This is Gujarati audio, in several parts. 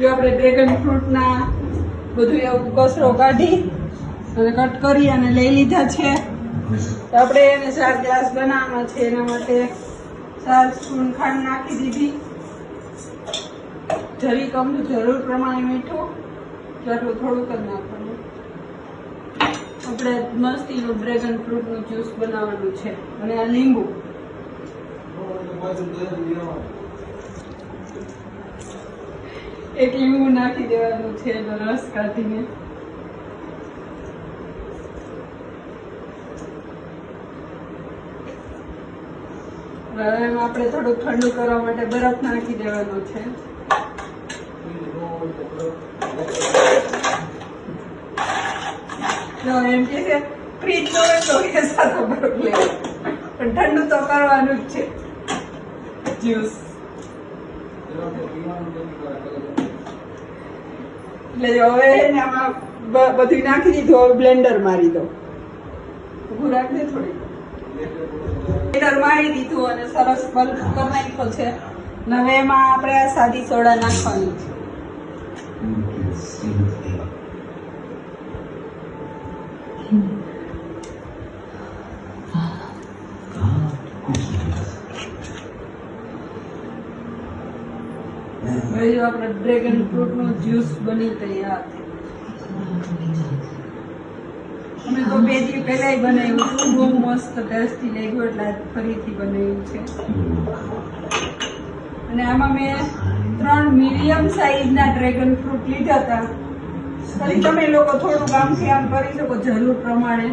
જો આપણે ડ્રેગન ફ્રૂટના બધું એવું કચરો કાઢી અને કટ કરી અને લઈ લીધા છે. તો આપણે એને ચાર ગ્લાસ બનાવવાના છે. એના માટે ચાર સ્પૂન ખાંડ નાખી દીધી. જરી કમ જરૂર પ્રમાણે મીઠું જેટલું થોડુંક જ નાખવાનું. આપણે મસ્તીનું ડ્રેગન ફ્રૂટનું જ્યુસ બનાવવાનું છે. અને આ લીંબુ. એક લીંબુ નાખી દેવાનું છે, એનો રસ કાઢીને. આપણે થોડું ઠંડુ કરવા માટે બરફ નાખી દેવાનો છે. એમ કે ફ્રીજ તો સાથે બરફ લેવો. પણ ઠંડુ તો કરવાનું જ છે. જ્યુસ એટલે હવે આમાં બધી નાખી દીધું બ્લેન્ડર મારી દો ઊભું રાખજે થોડી. બ્લેન્ડર મારી દીધું અને સરસ બંધ કરી નાખ્યો છે. હવે એમાં આપણે આ સાદી સોડા નાખવાની. છે જો આપણે ડ્રેગન જ્યુસ બની તૈયાર. અમે તો બે દી બનાવ્યું બહુ મસ્ત ટેસ્ટી લાગ્યું એટલે ફરીથી બનાવ્યું છે. અને આમાં મેં ત્રણ મીડિયમ સાઈઝના ડ્રેગન ફ્રૂટ લીધા હતા. ફરી તમે લોકો થોડું આમથી આમ કરી શકો, જરૂર પ્રમાણે.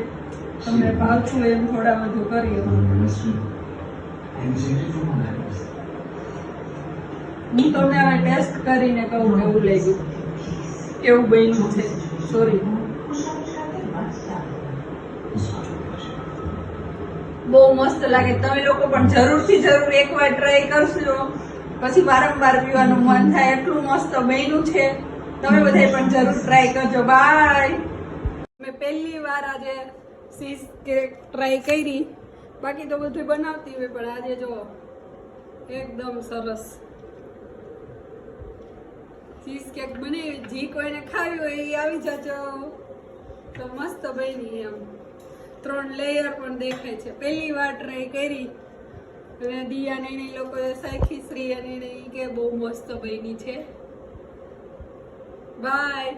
તમને ભાવતું એમ થોડા વધુ કરી હું તમને હવે ટેસ્ટ કરીને કહું કેવું લાગ્યું કેવું બન્યું છે. સોરી બહુ મસ્ત લાગે. તમે લોકો પણ જરૂરથી જરૂર એકવાર ટ્રાય કરશો પછી વારંવાર પીવાનું મન થાય એટલું મસ્ત બન્યું છે. તમે બધાય પણ જરૂર ટ્રાય કરજો. બાય મેં પહેલી વાર આજે સીઝ કેક ટ્રાય કરી. બાકી તો બધું બનાવતી હોય, પણ આજે જો એકદમ સરસ. ચીઝ કેક બની, જી કોઈને ખાવી હોય એ આવી જજો. તો મસ્ત બની એમ. ત્રણ લેયર પણ દેખાય છે. પહેલી વાર ટ્રાય કરી. અને દિયા ને એ લોકો સાખી શ્રી અને કે બહુ મસ્ત બની છે. બાય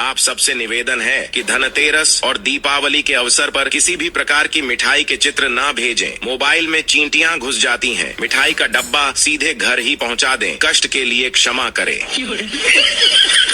आप सबसे निवेदन है कि धनतेरस और दीपावली के अवसर पर किसी भी प्रकार की मिठाई के चित्र न भेजें। मोबाइल में चींटियाँ घुस जाती हैं। मिठाई का डब्बा सीधे घर ही पहुँचा दें। कष्ट के लिए क्षमा करें।